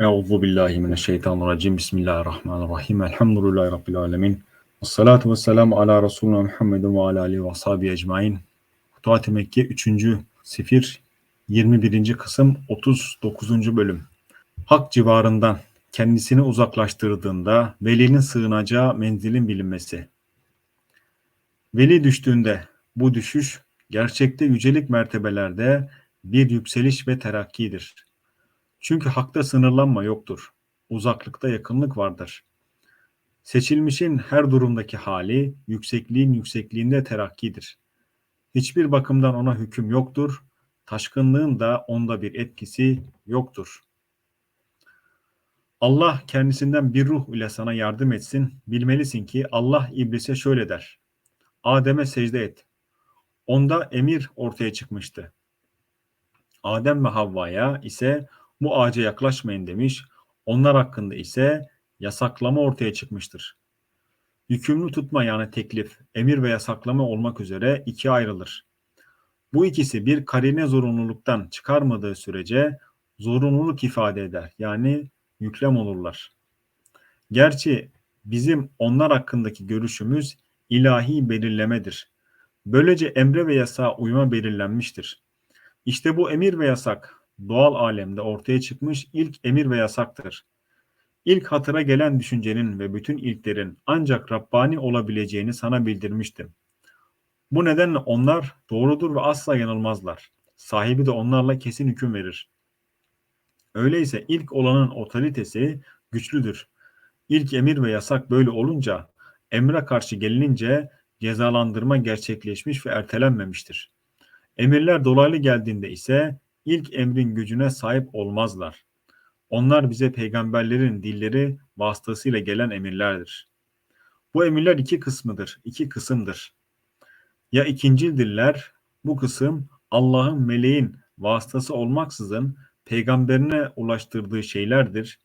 Euzu billahi mineşşeytanirracim. Bismillahirrahmanirrahim. Elhamdülillahi rabbil alamin. Ves salatu vesselamu ala Resulina Muhammedin ve ala alihi ve ashabi ecmaîn. Futuhat-ı Mekke 3. Sifir 21. kısım 39. bölüm. Hak civarından kendisini uzaklaştırdığında velinin sığınacağı menzilin bilinmesi. Veli düştüğünde bu düşüş gerçekte yücelik mertebelerde bir yükseliş ve terakkidir. Çünkü hakta sınırlanma yoktur. Uzaklıkta yakınlık vardır. Seçilmişin her durumdaki hali yüksekliğin yüksekliğinde terakkidir. Hiçbir bakımdan ona hüküm yoktur. Taşkınlığın da onda bir etkisi yoktur. Allah kendisinden bir ruh ile sana yardım etsin. Bilmelisin ki Allah iblise şöyle der. Adem'e secde et. Onda emir ortaya çıkmıştı. Adem ve Havva'ya ise bu ağaca yaklaşmayın demiş. Onlar hakkında ise yasaklama ortaya çıkmıştır. Yükümlü tutma yani teklif, emir ve yasaklama olmak üzere ikiye ayrılır. Bu ikisi bir karine zorunluluktan çıkarmadığı sürece zorunluluk ifade eder. Yani yüklem olurlar. Gerçi bizim onlar hakkındaki görüşümüz ilahi belirlemedir. Böylece emre ve yasağa uyma belirlenmiştir. İşte bu emir ve yasak doğal alemde ortaya çıkmış ilk emir ve yasaktır. İlk hatıra gelen düşüncenin ve bütün ilklerin ancak Rabbani olabileceğini sana bildirmiştim. Bu nedenle onlar doğrudur ve asla yanılmazlar. Sahibi de onlarla kesin hüküm verir. Öyleyse ilk olanın otoritesi güçlüdür. İlk emir ve yasak böyle olunca emre karşı gelinince cezalandırma gerçekleşmiş ve ertelenmemiştir. Emirler dolaylı geldiğinde ise ilk emrin gücüne sahip olmazlar. Onlar bize peygamberlerin dilleri vasıtasıyla gelen emirlerdir. Bu emirler iki kısmıdır, iki kısımdır. Ya ikincildirler, bu kısım Allah'ın meleğin vasıtası olmaksızın peygamberine ulaştırdığı şeylerdir.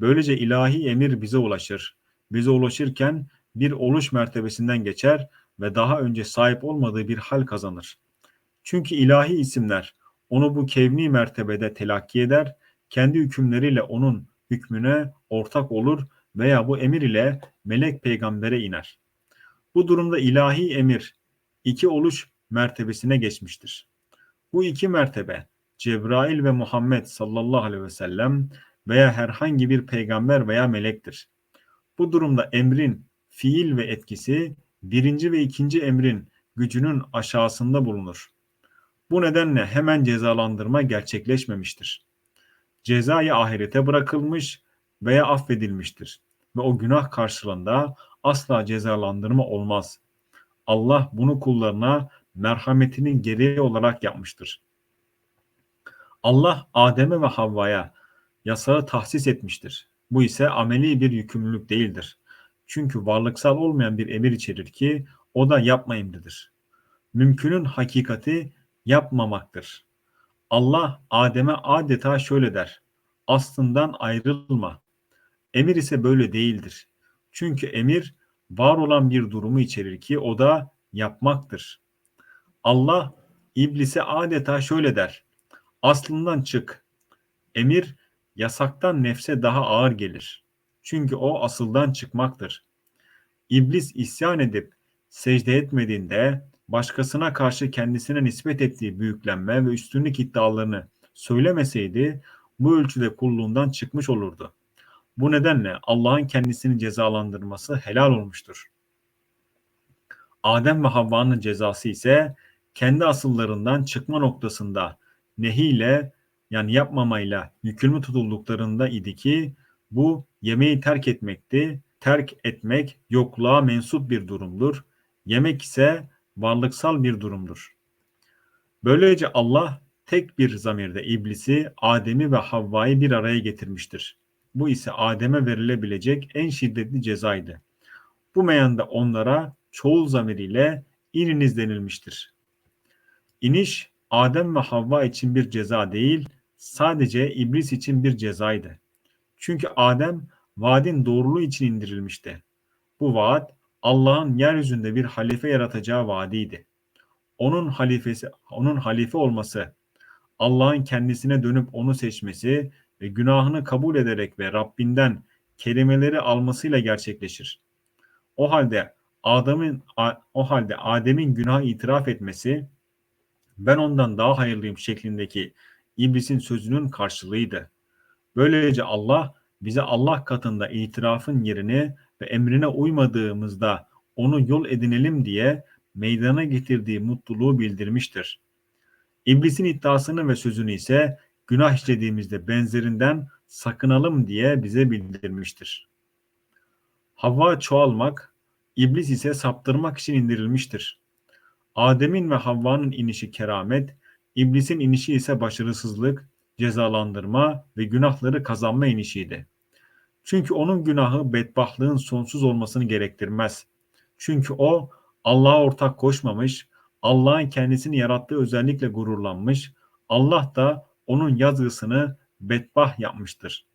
Böylece ilahi emir bize ulaşır. Bize ulaşırken bir oluş mertebesinden geçer ve daha önce sahip olmadığı bir hal kazanır. Çünkü ilahi isimler onu bu kevni mertebede telakki eder, kendi hükümleriyle onun hükmüne ortak olur veya bu emir ile melek peygambere iner. Bu durumda ilahi emir iki oluş mertebesine geçmiştir. Bu iki mertebe Cebrail ve Muhammed sallallahu aleyhi ve sellem veya herhangi bir peygamber veya melektir. Bu durumda emrin fiil ve etkisi birinci ve ikinci emrin gücünün aşağısında bulunur. Bu nedenle hemen cezalandırma gerçekleşmemiştir. Cezayı ahirete bırakılmış veya affedilmiştir ve o günah karşılığında asla cezalandırma olmaz. Allah bunu kullarına merhametinin gereği olarak yapmıştır. Allah Adem'e ve Havva'ya yasağı tahsis etmiştir. Bu ise ameli bir yükümlülük değildir. Çünkü varlıksal olmayan bir emir içerir ki o da yapma emridir. Mümkünün hakikati yapmamaktır. Allah Adem'e adeta şöyle der. Aslından ayrılma. Emir ise böyle değildir. Çünkü emir var olan bir durumu içerir ki o da yapmaktır. Allah iblise adeta şöyle der. Aslından çık. Emir yasaktan nefse daha ağır gelir. Çünkü o asıldan çıkmaktır. İblis isyan edip secde etmediğinde başkasına karşı kendisine nispet ettiği büyüklenme ve üstünlük iddialarını söylemeseydi bu ölçüde kulluğundan çıkmış olurdu. Bu nedenle Allah'ın kendisini cezalandırması helal olmuştur. Adem ve Havva'nın cezası ise kendi asıllarından çıkma noktasında nehiyle yani yapmamayla yükümlü tutulduklarında idi ki bu yemeği terk etmekti. Terk etmek yokluğa mensup bir durumdur. Yemek ise varlıksal bir durumdur. Böylece Allah tek bir zamirde iblisi, Adem'i ve Havva'yı bir araya getirmiştir. Bu ise Adem'e verilebilecek en şiddetli cezaydı. Bu meyanda onlara çoğul zamiriyle ininiz denilmiştir. İniş Adem ve Havva için bir ceza değil, sadece iblis için bir cezaydı. Çünkü Adem vaadin doğruluğu için indirilmişti. Bu vaat Allah'ın yeryüzünde bir halife yaratacağı vaadiydi. Onun halifesi, onun halife olması, Allah'ın kendisine dönüp onu seçmesi ve günahını kabul ederek ve Rabbinden kelimeleri almasıyla gerçekleşir. O halde Adem'in o halde Adem'in günah itiraf etmesi ben ondan daha hayırlıyım şeklindeki iblisin sözünün karşılığıydı. Böylece Allah bize Allah katında itirafın yerini ve emrine uymadığımızda onu yol edinelim diye meydana getirdiği mutluluğu bildirmiştir. İblisin iddiasını ve sözünü ise günah işlediğimizde benzerinden sakınalım diye bize bildirmiştir. Havva çoğalmak, iblis ise saptırmak için indirilmiştir. Adem'in ve Havva'nın inişi keramet, iblisin inişi ise başarısızlık, cezalandırma ve günahları kazanma inişiydi. Çünkü onun günahı bedbahtlığın sonsuz olmasını gerektirmez. Çünkü o Allah'a ortak koşmamış, Allah'ın kendisini yarattığı özellikle gururlanmış, Allah da onun yazgısını bedbah yapmıştır.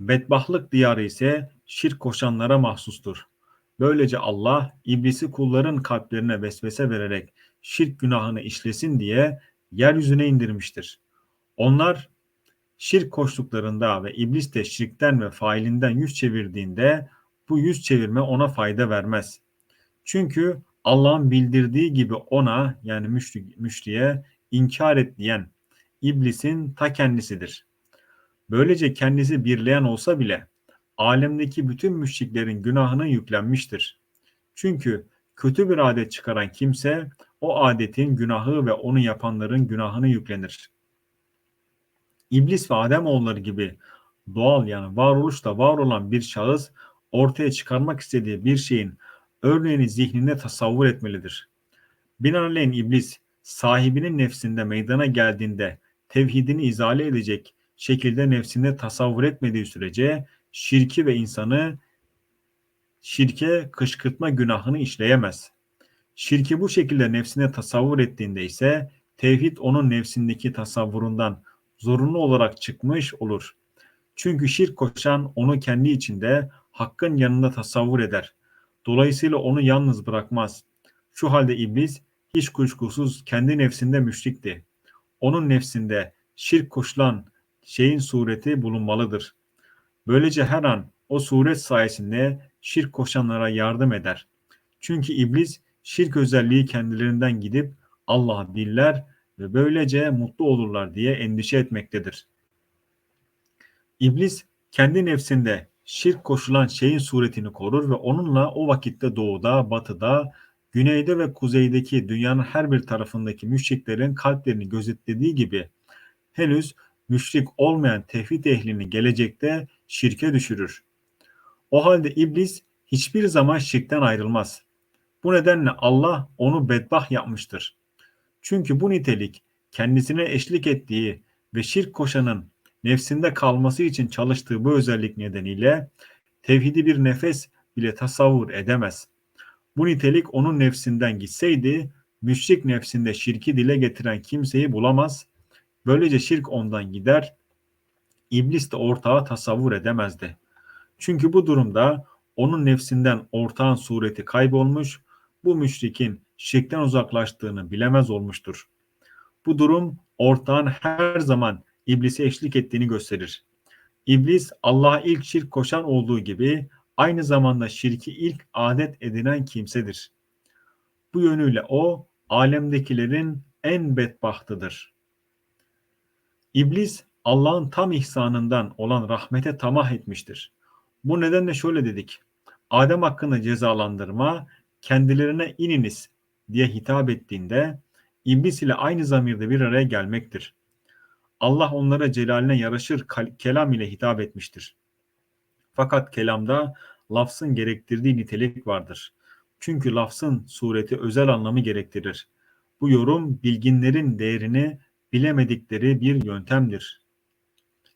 Bedbahlık diyarı ise şirk koşanlara mahsustur. Böylece Allah iblisi kulların kalplerine vesvese vererek şirk günahını işlesin diye yeryüzüne indirmiştir. Onlar şirk koştuklarında ve iblis de şirkten ve failinden yüz çevirdiğinde bu yüz çevirme ona fayda vermez. Çünkü Allah'ın bildirdiği gibi ona yani müşri, müşriye inkar et diyen iblisin ta kendisidir. Böylece kendisi birleyen olsa bile alemdeki bütün müşriklerin günahına yüklenmiştir. Çünkü kötü bir adet çıkaran kimse o adetin günahı ve onu yapanların günahını yüklenir. İblis ve Adem oğulları gibi doğal yani varoluşta var olan bir şahıs ortaya çıkarmak istediği bir şeyin örneğini zihninde tasavvur etmelidir. Binaenaleyh iblis sahibinin nefsinde meydana geldiğinde tevhidini izale edecek şekilde nefsinde tasavvur etmediği sürece şirki ve insanı şirke kışkırtma günahını işleyemez. Şirki bu şekilde nefsine tasavvur ettiğinde ise tevhid onun nefsindeki tasavvurundan zorunlu olarak çıkmış olur. Çünkü şirk koşan onu kendi içinde hakkın yanında tasavvur eder. Dolayısıyla onu yalnız bırakmaz. Şu halde iblis hiç kuşkusuz kendi nefsinde müşrikti. Onun nefsinde şirk koşulan şeyin sureti bulunmalıdır. Böylece her an o suret sayesinde şirk koşanlara yardım eder. Çünkü iblis şirk özelliği kendilerinden gidip Allah'ı diller ve böylece mutlu olurlar diye endişe etmektedir. İblis kendi nefsinde şirk koşulan şeyin suretini korur ve onunla o vakitte doğuda, batıda, güneyde ve kuzeydeki dünyanın her bir tarafındaki müşriklerin kalplerini gözetlediği gibi henüz müşrik olmayan tevhid ehlini gelecekte şirke düşürür. O halde iblis hiçbir zaman şirkten ayrılmaz. Bu nedenle Allah onu bedbah yapmıştır. Çünkü bu nitelik kendisine eşlik ettiği ve şirk koşanın nefsinde kalması için çalıştığı bu özellik nedeniyle tevhidi bir nefes bile tasavvur edemez. Bu nitelik onun nefsinden gitseydi müşrik nefsinde şirki dile getiren kimseyi bulamaz. Böylece şirk ondan gider. İblis de ortağı tasavvur edemezdi. Çünkü bu durumda onun nefsinden ortağın sureti kaybolmuş, bu müşrikin şirkten uzaklaştığını bilemez olmuştur. Bu durum ortağın her zaman iblise eşlik ettiğini gösterir. İblis Allah'a ilk şirk koşan olduğu gibi aynı zamanda şirki ilk adet edinen kimsedir. Bu yönüyle o alemdekilerin en bedbahtıdır. İblis Allah'ın tam ihsanından olan rahmete tamah etmiştir. Bu nedenle şöyle dedik. Adem hakkında cezalandırma kendilerine ininiz diye hitap ettiğinde iblis ile aynı zamirde bir araya gelmektir. Allah onlara celaline yaraşır kelam ile hitap etmiştir. Fakat kelamda lafzın gerektirdiği nitelik vardır. Çünkü lafzın sureti özel anlamı gerektirir. Bu yorum bilginlerin değerini bilemedikleri bir yöntemdir.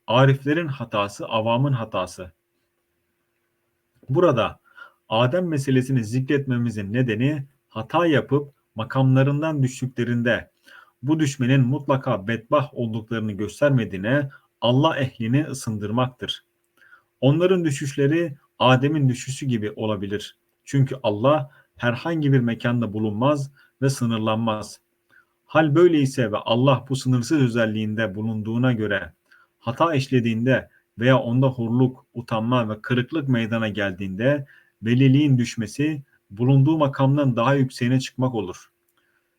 Ariflerin hatası, avamın hatası. Burada Adem meselesini zikretmemizin nedeni hata yapıp makamlarından düştüklerinde bu düşmenin mutlaka bedbah olduklarını göstermediğine Allah ehlini ısındırmaktır. Onların düşüşleri Adem'in düşüşü gibi olabilir. Çünkü Allah herhangi bir mekanda bulunmaz ve sınırlanmaz. Hal böyleyse ve Allah bu sınırsız özelliğinde bulunduğuna göre hata işlediğinde veya onda horluk, utanma ve kırıklık meydana geldiğinde veliliğin düşmesi bulunduğu makamdan daha yükseğine çıkmak olur.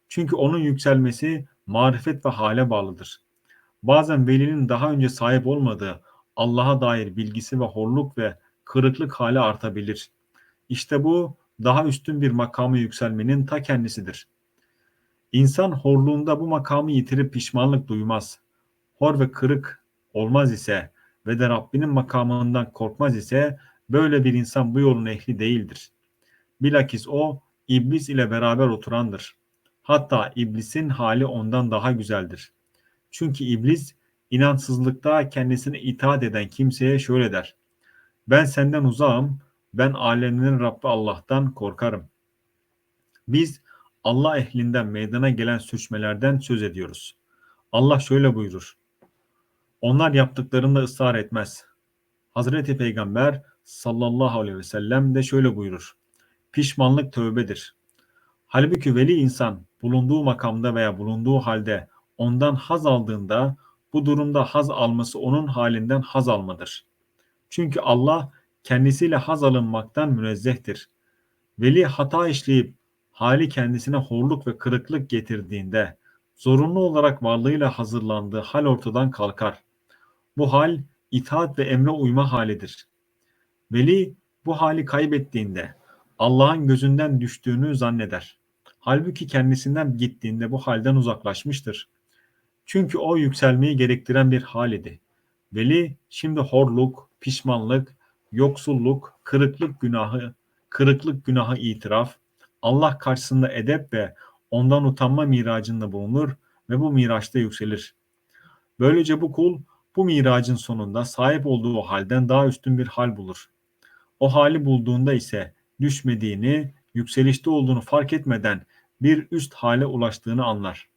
Çünkü onun yükselmesi marifet ve hale bağlıdır. Bazen velinin daha önce sahip olmadığı Allah'a dair bilgisi ve horluk ve kırıklık hali artabilir. İşte bu daha üstün bir makamı yükselmenin ta kendisidir. İnsan horluğunda bu makamı yitirip pişmanlık duymaz. Hor ve kırık olmaz ise ve de Rabbinin makamından korkmaz ise böyle bir insan bu yolun ehli değildir. Bilakis o iblis ile beraber oturandır. Hatta iblisin hali ondan daha güzeldir. Çünkü iblis inançsızlıkta kendisine itaat eden kimseye şöyle der. Ben senden uzağım, ben alemlerin Rabbi Allah'tan korkarım. Biz Allah ehlinden meydana gelen sürçmelerden söz ediyoruz. Allah şöyle buyurur. Onlar yaptıklarında ısrar etmez. Hazreti Peygamber sallallahu aleyhi ve sellem de şöyle buyurur. Pişmanlık tövbedir. Halbuki veli insan bulunduğu makamda veya bulunduğu halde ondan haz aldığında bu durumda haz alması onun halinden haz almadır. Çünkü Allah kendisiyle haz alınmaktan münezzehtir. Veli hata işleyip hali kendisine horluk ve kırıklık getirdiğinde zorunlu olarak varlığıyla hazırlandığı hal ortadan kalkar. Bu hal itaat ve emre uyma halidir. Veli bu hali kaybettiğinde Allah'ın gözünden düştüğünü zanneder. Halbuki kendisinden gittiğinde bu halden uzaklaşmıştır. Çünkü o yükselmeyi gerektiren bir hal idi. Veli şimdi horluk, pişmanlık, yoksulluk, kırıklık günahı, kırıklık günahı itiraf, Allah karşısında edep ve ondan utanma miracında bulunur ve bu miraçta yükselir. Böylece bu kul bu miracın sonunda sahip olduğu halden daha üstün bir hal bulur. O hali bulduğunda ise düşmediğini, yükselişte olduğunu fark etmeden bir üst hale ulaştığını anlar.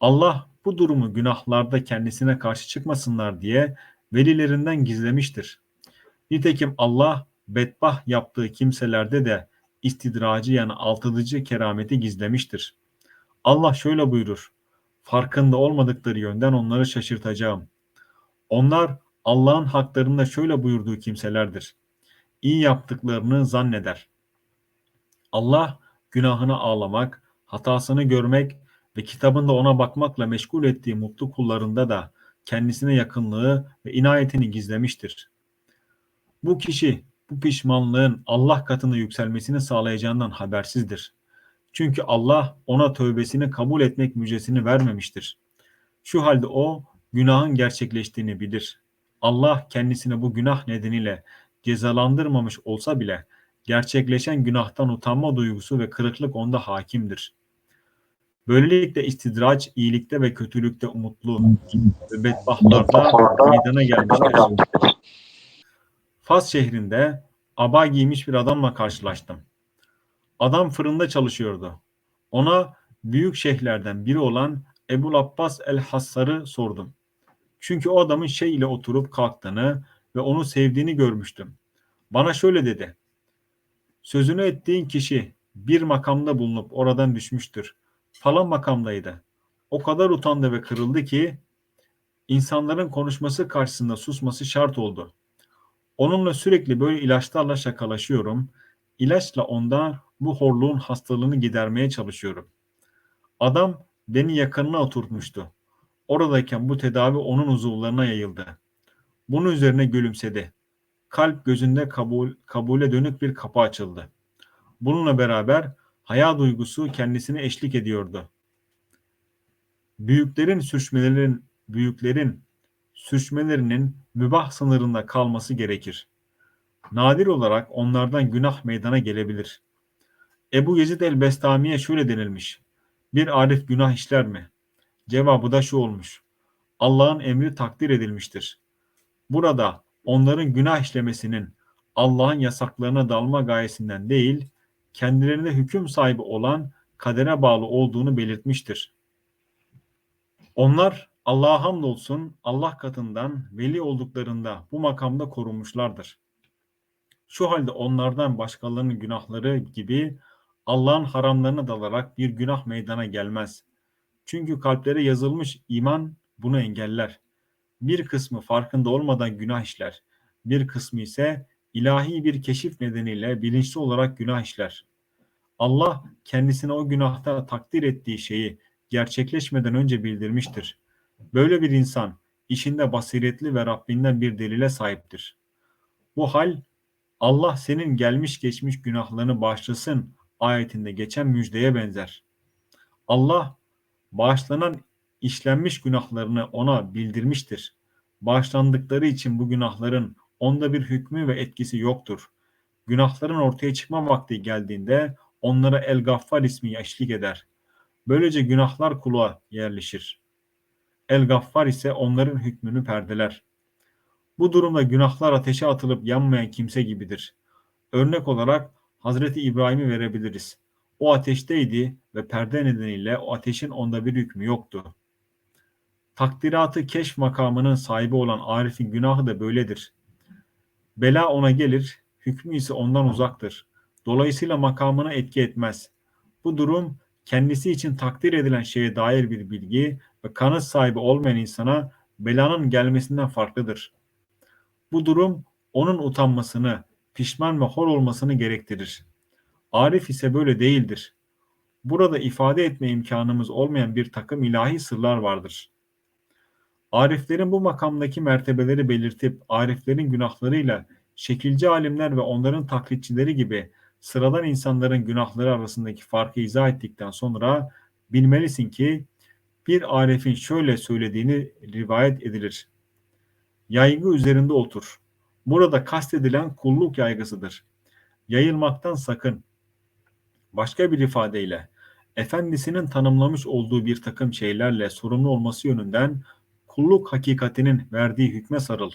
Allah bu durumu günahlarda kendisine karşı çıkmasınlar diye velilerinden gizlemiştir. Nitekim Allah bedbah yaptığı kimselerde de istidracı yani altıdıcı kerameti gizlemiştir. Allah şöyle buyurur. Farkında olmadıkları yönden onları şaşırtacağım. Onlar Allah'ın haklarında şöyle buyurduğu kimselerdir. İyi yaptıklarını zanneder. Allah günahını ağlamak, hatasını görmek ve kitabında ona bakmakla meşgul ettiği mutlu kullarında da kendisine yakınlığı ve inayetini gizlemiştir. Bu kişi bu pişmanlığın Allah katında yükselmesini sağlayacağından habersizdir. Çünkü Allah ona tövbesini kabul etmek müjdesini vermemiştir. Şu halde o günahın gerçekleştiğini bilir. Allah kendisine bu günah nedeniyle cezalandırmamış olsa bile gerçekleşen günahtan utanma duygusu ve kırıklık onda hakimdir. Böylelikle istidraç iyilikte ve kötülükte umutlu ve bedbahtlarda meydana gelmiştir. Fas şehrinde aba giymiş bir adamla karşılaştım. Adam fırında çalışıyordu. Ona büyük şeyhlerden biri olan Ebul Abbas el-Hassar'ı sordum. Çünkü o adamın şey ile oturup kalktığını ve onu sevdiğini görmüştüm. Bana şöyle dedi. Sözünü ettiğin kişi bir makamda bulunup oradan düşmüştür. Falan makamdaydı. O kadar utandı ve kırıldı ki insanların konuşması karşısında susması şart oldu. Onunla sürekli böyle ilaçlarla şakalaşıyorum. İlaçla onda bu horluğun hastalığını gidermeye çalışıyorum. Adam beni yakınına oturtmuştu. Oradayken bu tedavi onun uzuvlarına yayıldı. Bunun üzerine gülümsedi. Kalp gözünde kabul, kabule dönük bir kapı açıldı. Bununla beraber haya duygusu kendisine eşlik ediyordu. Büyüklerin sürçmelerin, büyüklerin sürçmelerinin mübah sınırında kalması gerekir. Nadir olarak onlardan günah meydana gelebilir. Ebu Yezid el-Bestami'ye şöyle denilmiş. Bir arif günah işler mi? Cevabı da şu olmuş. Allah'ın emri takdir edilmiştir. Burada onların günah işlemesinin Allah'ın yasaklarına dalma gayesinden değil, kendilerine hüküm sahibi olan kadere bağlı olduğunu belirtmiştir. Onlar Allah'a hamdolsun Allah katından veli olduklarında bu makamda korunmuşlardır. Şu halde onlardan başkalarının günahları gibi Allah'ın haramlarına dalarak bir günah meydana gelmez. Çünkü kalplere yazılmış iman bunu engeller. Bir kısmı farkında olmadan günah işler. Bir kısmı ise ilahi bir keşif nedeniyle bilinçli olarak günah işler. Allah kendisine o günahta takdir ettiği şeyi gerçekleşmeden önce bildirmiştir. Böyle bir insan işinde basiretli ve Rabbinden bir delile sahiptir. Bu hal Allah senin gelmiş geçmiş günahlarını bağışlasın ayetinde geçen müjdeye benzer. Allah bağışlanan işlenmiş günahlarını ona bildirmiştir. Bağışlandıkları için bu günahların onda bir hükmü ve etkisi yoktur. Günahların ortaya çıkma vakti geldiğinde onlara El Gaffar ismi eşlik eder. Böylece günahlar kula yerleşir. El Gaffar ise onların hükmünü perdeler. Bu durumda günahlar ateşe atılıp yanmayan kimse gibidir. Örnek olarak Hazreti İbrahim'i verebiliriz. O ateşteydi ve perde nedeniyle o ateşin onda bir hükmü yoktu. Takdiratı keşf makamının sahibi olan Arif'in günahı da böyledir. Bela ona gelir, hükmü ise ondan uzaktır. Dolayısıyla makamına etki etmez. Bu durum kendisi için takdir edilen şeye dair bir bilgi ve kanıt sahibi olmayan insana belanın gelmesinden farklıdır. Bu durum onun utanmasını, pişman ve hor olmasını gerektirir. Arif ise böyle değildir. Burada ifade etme imkanımız olmayan bir takım ilahi sırlar vardır. Ariflerin bu makamdaki mertebeleri belirtip ariflerin günahlarıyla şekilci alimler ve onların taklitçileri gibi sıradan insanların günahları arasındaki farkı izah ettikten sonra bilmelisin ki bir arifin şöyle söylediğini rivayet edilir. Yaygı üzerinde otur. Burada kastedilen kulluk yaygısıdır. Yayılmaktan sakın. Başka bir ifadeyle efendisinin tanımlamış olduğu bir takım şeylerle sorumlu olması yönünden kulluk hakikatinin verdiği hükme sarıl.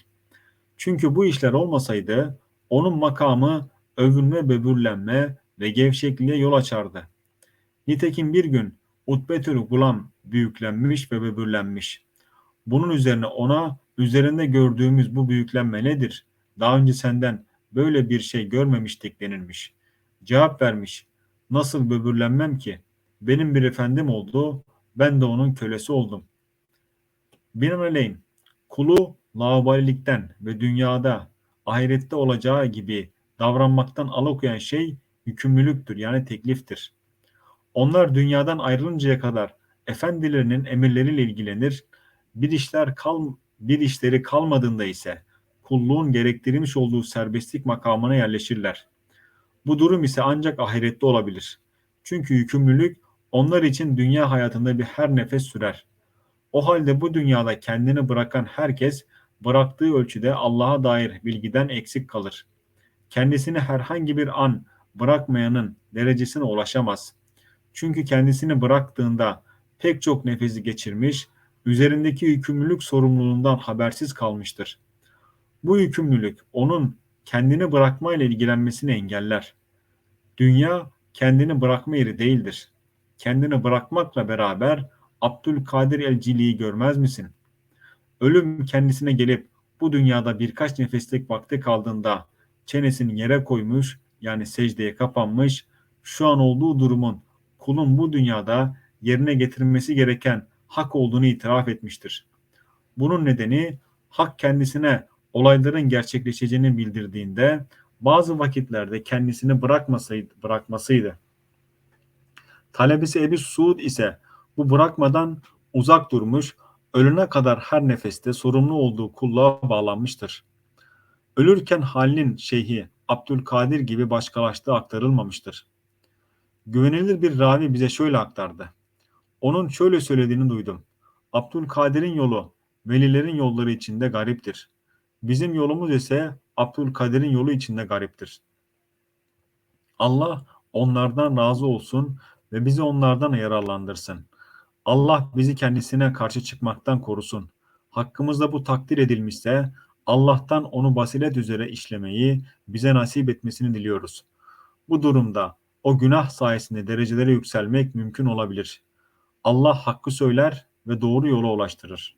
Çünkü bu işler olmasaydı onun makamı övünme, böbürlenme ve gevşekliğe yol açardı. Nitekim bir gün Utbetül Gulam büyüklenmiş ve böbürlenmiş. Bunun üzerine ona üzerinde gördüğümüz bu büyüklenme nedir? Daha önce senden böyle bir şey görmemiştik denilmiş. Cevap vermiş. Nasıl böbürlenmem ki? Benim bir efendim oldu, ben de onun kölesi oldum. Binaenaleyh kulu laubalilikten ve dünyada ahirette olacağı gibi davranmaktan alıkoyan şey yükümlülüktür yani tekliftir. Onlar dünyadan ayrılıncaya kadar efendilerinin emirleriyle ilgilenir, bir işler kal bir işleri kalmadığında ise kulluğun gerektirmiş olduğu serbestlik makamına yerleşirler. Bu durum ise ancak ahirette olabilir. Çünkü yükümlülük onlar için dünya hayatında bir her nefes sürer. O halde bu dünyada kendini bırakan herkes bıraktığı ölçüde Allah'a dair bilgiden eksik kalır. Kendisini herhangi bir an bırakmayanın derecesine ulaşamaz. Çünkü kendisini bıraktığında pek çok nefesi geçirmiş, üzerindeki yükümlülük sorumluluğundan habersiz kalmıştır. Bu yükümlülük onun kendini bırakmayla ilgilenmesini engeller. Dünya kendini bırakma yeri değildir. Kendini bırakmakla beraber Abdülkadir el-Cili'yi görmez misin? Ölüm kendisine gelip bu dünyada birkaç nefeslik vakti kaldığında çenesini yere koymuş yani secdeye kapanmış şu an olduğu durumun kulun bu dünyada yerine getirmesi gereken hak olduğunu itiraf etmiştir. Bunun nedeni hak kendisine olayların gerçekleşeceğini bildirdiğinde bazı vakitlerde kendisini bırakmasaydı, bırakmasıydı. Talebesi Ebi Suud ise bu bırakmadan uzak durmuş, ölüne kadar her nefeste sorumlu olduğu kulluğa bağlanmıştır. Ölürken halinin şeyhi Abdülkadir gibi başkalaştığı aktarılmamıştır. Güvenilir bir ravi bize şöyle aktardı. Onun şöyle söylediğini duydum. Abdülkadir'in yolu velilerin yolları içinde gariptir. Bizim yolumuz ise Abdülkadir'in yolu içinde gariptir. Allah onlardan razı olsun ve bizi onlardan yararlandırsın. Allah bizi kendisine karşı çıkmaktan korusun. Hakkımızda bu takdir edilmişse Allah'tan onu basiret üzere işlemeyi bize nasip etmesini diliyoruz. Bu durumda o günah sayesinde derecelere yükselmek mümkün olabilir. Allah hakkı söyler ve doğru yola ulaştırır.